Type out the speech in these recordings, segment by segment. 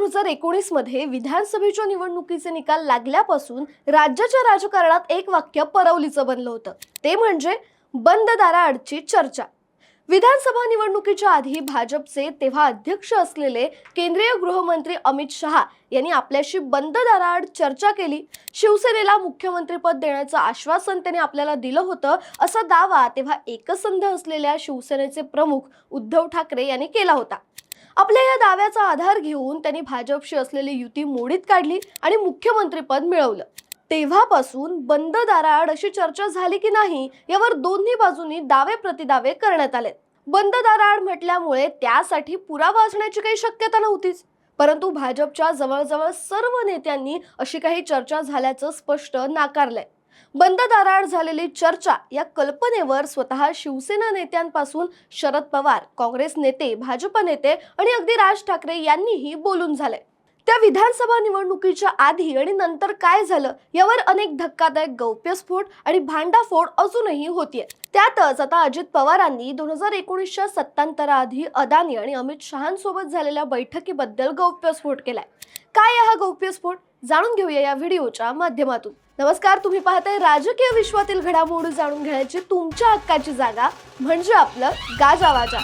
दोन हजार एकोणीसमध्ये विधानसभेच्या निवडणुकीचे निकाल लागल्यापासून राज्याच्या राजकारणात एक वाक्य परवलीचं बनलं होतं. ते म्हणजे बंद दाराआडची चर्चा. विधानसभा निवडणुकीच्या आधी भाजपचे तेव्हा अध्यक्ष असलेले केंद्रीय गृहमंत्री अमित शहा यांनी आपल्याशी बंद दाराआड चर्चा केली. शिवसेनेला मुख्यमंत्रीपद देण्याचं आश्वासन त्याने आपल्याला दिलं होतं असा दावा तेव्हा एकसंध असलेल्या शिवसेनेचे प्रमुख उद्धव ठाकरे यांनी केला होता. आपल्या या दाव्याचा आधार घेऊन त्यांनी भाजपशी असलेली युती मोडीत काढली आणि मुख्यमंत्रीपद मिळवलं. तेव्हापासून बंद दाराआड अशी चर्चा झाली की नाही यावर दोन्ही बाजूंनी दावे प्रतिदावे करण्यात आले बंद दाराआड म्हटल्यामुळे त्यासाठी पुरावा असण्याची काही शक्यता नव्हतीच. परंतु भाजपच्या जवळजवळ सर्व नेत्यांनी अशी काही चर्चा झाल्याचं स्पष्ट नाकारलंय. बंद दाराआड झालेली चर्चा या कल्पनेवर स्वतः शिवसेना नेत्यांपासून शरद पवार काँग्रेस नेते भाजप नेते आणि अगदी राज ठाकरे यांनीही बोलून झाले. त्या विधानसभा निवडणुकीच्या आधी आणि नंतर काय झालं यावर अनेक धक्कादायक गौप्यस्फोट आणि भांडाफोड अजूनही होतीये. त्यातच आता अजित पवारांनी दोन हजार एकोणीसच्या सत्तांतराआधी अदानी आणि अमित शहांसोबत झालेल्या बैठकीबद्दल गौप्यस्फोट केलाय. काय हा गौप्यस्फोट? जाणून घेऊया या व्हिडिओच्या माध्यमातून. नमस्कार तुम्ही पाहताय राजकीय विश्वातील घडामोडी जाणून घेण्याची तुमच्या हक्काची जागा म्हणजे आपलं गाजावाजा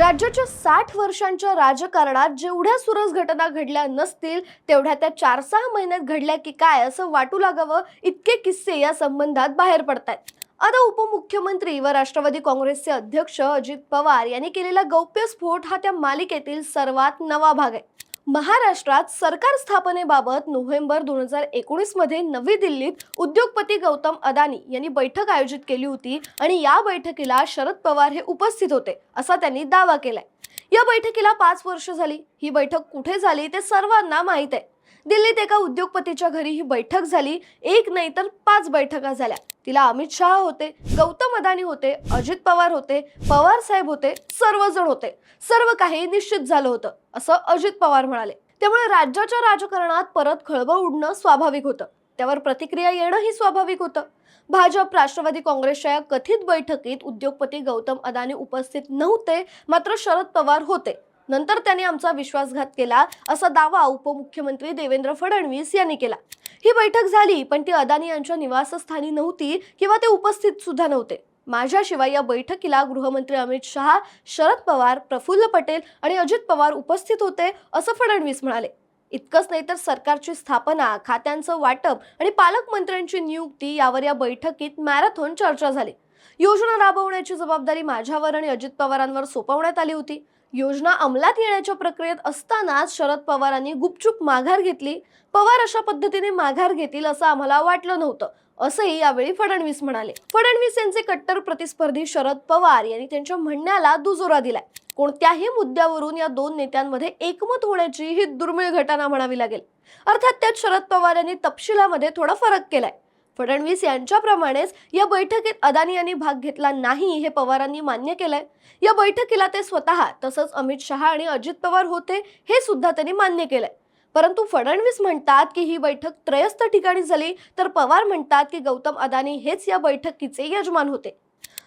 राज्याच्या साठ वर्षांच्या राजकारणात जेवढ्या सुरस घटना घडल्या नसतील तेवढ्या त्या चार सहा महिन्यात घडल्या की काय असं वाटू लागावं इतके किस्से या संबंधात बाहेर पडतायत. आता उपमुख्यमंत्री व राष्ट्रवादी काँग्रेसचे अध्यक्ष अजित पवार यांनी केलेला गौप्यस्फोट हा त्या मालिकेतील सर्वात नवा भाग आहे. महाराष्ट्रात सरकार स्थापनेबाबत नोव्हेंबर दोन हजार एकोणीसमध्ये नवी दिल्लीत उद्योगपती गौतम अदानी यांनी बैठक आयोजित केली होती आणि या बैठकीला शरद पवार हे उपस्थित होते असा त्यांनी दावा केलाय. या बैठकीला पाच वर्ष झाली. ही बैठक कुठे झाली ते सर्वांना माहीत आहे. दिल्लीत एका उद्योगपतीच्या घरी ही बैठक झाली. एक नाही तर पाच बैठका झाल्या. तिला अमित शहा होते गौतम अदानी होते अजित पवार होते पवार साहेब होते सर्वजण होते. सर्व काही निश्चित झालं होतं असं अजित पवार म्हणाले. त्यामुळे राज्याच्या राजकारणात परत खळबळ उडणं स्वाभाविक होतं. त्यावर प्रतिक्रिया येणंही स्वाभाविक होतं. भाजप राष्ट्रवादी काँग्रेसच्या या कथित बैठकीत उद्योगपती गौतम अदानी उपस्थित नव्हते मात्र शरद पवार होते. नंतर त्याने आमचा विश्वासघात केला असा दावा उपमुख्यमंत्री देवेंद्र फडणवीस यांनी केला. ही बैठक झाली पण ती अदानी यांच्या निवासस्थानी नव्हती किंवा ते उपस्थित सुद्धा नव्हते. माझ्याशिवाय या बैठकीला गृहमंत्री अमित शहा शरद पवार प्रफुल्ल पटेल आणि अजित पवार उपस्थित होते असं फडणवीस म्हणाले. इतकंच नाही तर सरकारची स्थापना खात्यांचं वाटप आणि पालकमंत्र्यांची नियुक्ती यावर या बैठकीत मॅरेथॉन चर्चा झाली. योजना राबवण्याची जबाबदारी माझ्यावर आणि अजित पवारांवर सोपवण्यात आली होती. योजना अंमलात येण्याच्या प्रक्रियेत असतानाच शरद पवारांनी गुपचूप माघार घेतली. पवार अशा पद्धतीने माघार घेतील असं आम्हाला वाटलं नव्हतं. असंही यावेळी फडणवीस म्हणाले. फडणवीस यांचे कट्टर प्रतिस्पर्धी शरद पवार यांनी त्यांच्या म्हणण्याला दुजोरा दिलाय. कोणत्याही मुद्द्यावरून या दोन नेत्यांमध्ये एकमत होण्याची ही दुर्मिळ घटना म्हणावी लागेल. अर्थात त्यात शरद पवार यांनी तपशिलामध्ये थोडा फरक केलाय. फडणवीस यांच्याप्रमाणेच या बैठकीत अदानी यांनी भाग घेतला नाही हे पवारांनी मान्य केलंय. या बैठकीला ते स्वतः तसंच अमित शहा आणि अजित पवार होते हे सुद्धा त्यांनी मान्य केलंय. परंतु फडणवीस म्हणतात की ही बैठक त्रयस्थ ठिकाणी झाली तर पवार म्हणतात की गौतम अदानी हेच या बैठकीचे यजमान होते.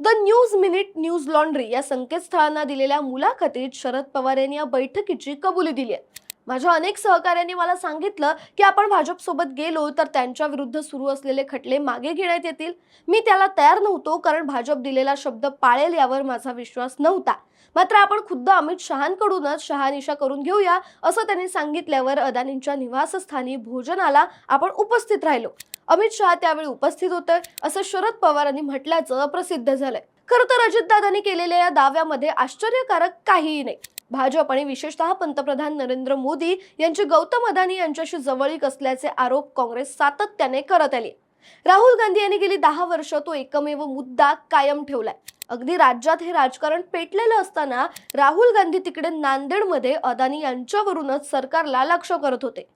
The News Minute news laundry या संकेतस्थळांना दिलेल्या मुलाखतीत शरद पवार यांनी या बैठकीची कबुली दिली आहे. माझ्या अनेक सहकाऱ्यांनी मला सांगितलं की आपण भाजपसोबत गेलो तर त्यांच्या विरुद्ध सुरू असलेले खटले मागे घेण्यात येतील. मी त्याला तयार नव्हतो कारण भाजप दिलेला शब्द पाळेल यावर माझा विश्वास नव्हता. मात्र आपण खुद्द अमित शहांकडूनच शहानिशा करून घेऊया असं त्यांनी सांगितल्यावर अदानींच्या निवासस्थानी भोजनाला आपण उपस्थित राहिलो. अमित शहा त्यावेळी उपस्थित होते असं शरद पवारांनी म्हटल्याचं प्रसिद्ध झालंय. खरं तर अजितदादांनी केलेल्या या दाव्यामध्ये आश्चर्यकारक काहीही नाही. भाजप आणि विशेषतः पंतप्रधान नरेंद्र मोदी यांची गौतम अदानी यांच्याशी जवळीक असल्याचे आरोप काँग्रेस सातत्याने करत आली. राहुल गांधी यांनी गेली दहा वर्ष तो एकमेव मुद्दा कायम ठेवलाय. अगदी राज्यात हे राजकारण पेटलेलं असताना राहुल गांधी तिकडे नांदेडमध्ये अदानी यांच्यावरूनच सरकारला लक्ष करत होते.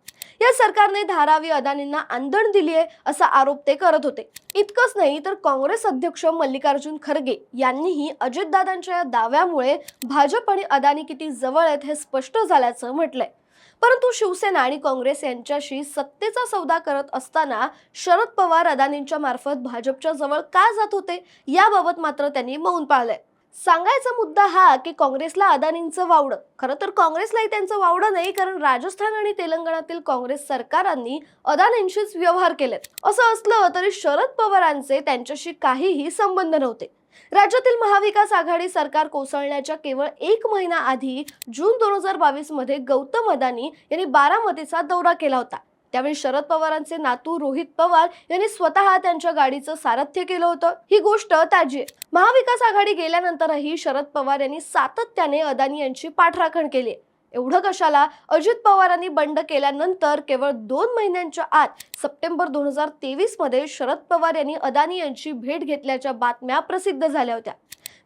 या सरकारने धारावी अदानींना आंदण दिली आहे असा आरोप ते करत होते. इतकंच नाही तर काँग्रेस अध्यक्ष मल्लिकार्जुन खरगे यांनीही अजितदादांच्या या दाव्यामुळे भाजप आणि अदानी किती जवळ आहेत हे स्पष्ट झाल्याचं म्हटलंय. परंतु शिवसेना आणि काँग्रेस यांच्याशी सत्तेचा सौदा करत असताना शरद पवार अदानींच्या मार्फत भाजपच्या जवळ का जात होते? याबाबत मात्र त्यांनी मौन पाळलंय. सांगायचा मुद्दा हा की काँग्रेसला अदानींचं वावडं. खरं तर काँग्रेसलाही त्यांचं वावडं नाही कारण राजस्थान आणि तेलंगणातील काँग्रेस सरकारांनी अदानींशीच व्यवहार केलेत. असं असलं तरी शरद पवारांचे त्यांच्याशी काहीही संबंध नव्हते. राज्यातील महाविकास आघाडी सरकार कोसळण्याच्या केवळ एक महिना आधी जून दोन हजार बावीसमध्ये गौतम अदानी यांनी बारामतीचा दौरा केला होता. त्यावेळी शरद पवारांचे नातू रोहित पवार यांनी स्वतः त्यांच्या गाडीचं सारथ्य केलं होतं. ही गोष्ट ताजी आहे. महाविकास आघाडी गेल्यानंतरही शरद पवार यांनी सातत्याने अदानी यांची पाठराखण केली. एवढं कशाला? अजित पवारांनी बंड केल्यानंतर केवळ दोन महिन्यांच्या आत सप्टेंबर दोन हजार तेवीसमध्ये शरद पवार यांनी अदानी यांची भेट घेतल्याच्या बातम्या प्रसिद्ध झाल्या होत्या.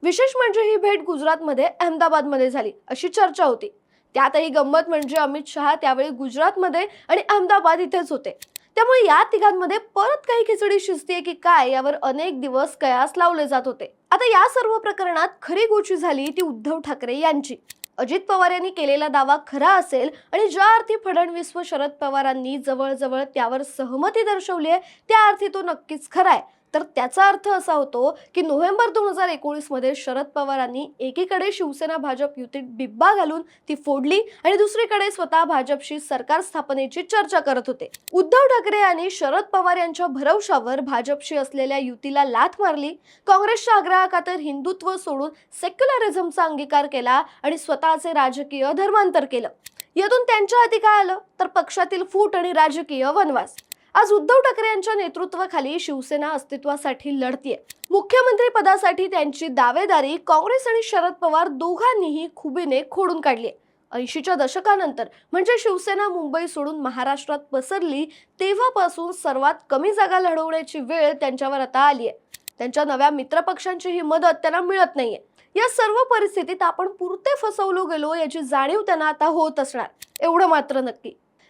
विशेष म्हणजे ही भेट गुजरातमध्ये अहमदाबादमध्ये झाली अशी चर्चा होती. त्यातही गंमत म्हणजे अमित शहा त्यावेळी गुजरातमध्ये आणि अहमदाबाद इथेच होते. त्यामुळे या तिघांमध्ये परत काही खिचडी शिजतीये की काय यावर अनेक दिवस कयास लावले जात होते. आता या सर्व प्रकरणात खरी गोची झाली ती उद्धव ठाकरे यांची. अजित पवार यांनी केलेला दावा खरा असेल आणि ज्या अर्थी फडणवीस व शरद पवारांनी जवळजवळ त्यावर सहमती दर्शवली आहे त्या अर्थी तो नक्कीच खरा आहे. तर त्याचा अर्थ असा होतो की नोव्हेंबर दोन हजार एकोणीसमध्ये शरद पवारांनी एकीकडे शिवसेना भाजप युतीत बिब्बा घालून ती फोडली आणि दुसरीकडे स्वतः भाजपशी सरकार स्थापनेची चर्चा करत होते. उद्धव ठाकरे यांनी शरद पवार यांच्या भरवशावर भाजपशी असलेल्या युतीला लाथ मारली. काँग्रेसच्या आग्रहाखातर हिंदुत्व सोडून सेक्युलरिझमचा अंगीकार केला आणि स्वतःचे राजकीय धर्मांतर केलं. यातून त्यांच्या हाती काय आलं? तर पक्षातील फूट आणि राजकीय वनवास. आज उद्धव ठाकरे यांच्या नेतृत्वाखाली शिवसेना अस्तित्वासाठी लढतीये. मुख्यमंत्री पदासाठी त्यांची दावेदारी काँग्रेस आणि शरद पवार दोघांनीही खुबीने खोडून काढली ऐंशीच्या दशकानंतर म्हणजे शिवसेना मुंबई सोडून महाराष्ट्रात पसरली तेव्हापासून सर्वात कमी जागा लढवण्याची वेळ त्यांच्यावर आता आली आहे त्यांच्या नव्या मित्रपक्षांची ही मदत त्यांना मिळत नाहीये. या सर्व परिस्थितीत आपण पुरते फसवलो गेलो याची जाणीव त्यांना आता होत असणार. एवढं मात्र नक्की.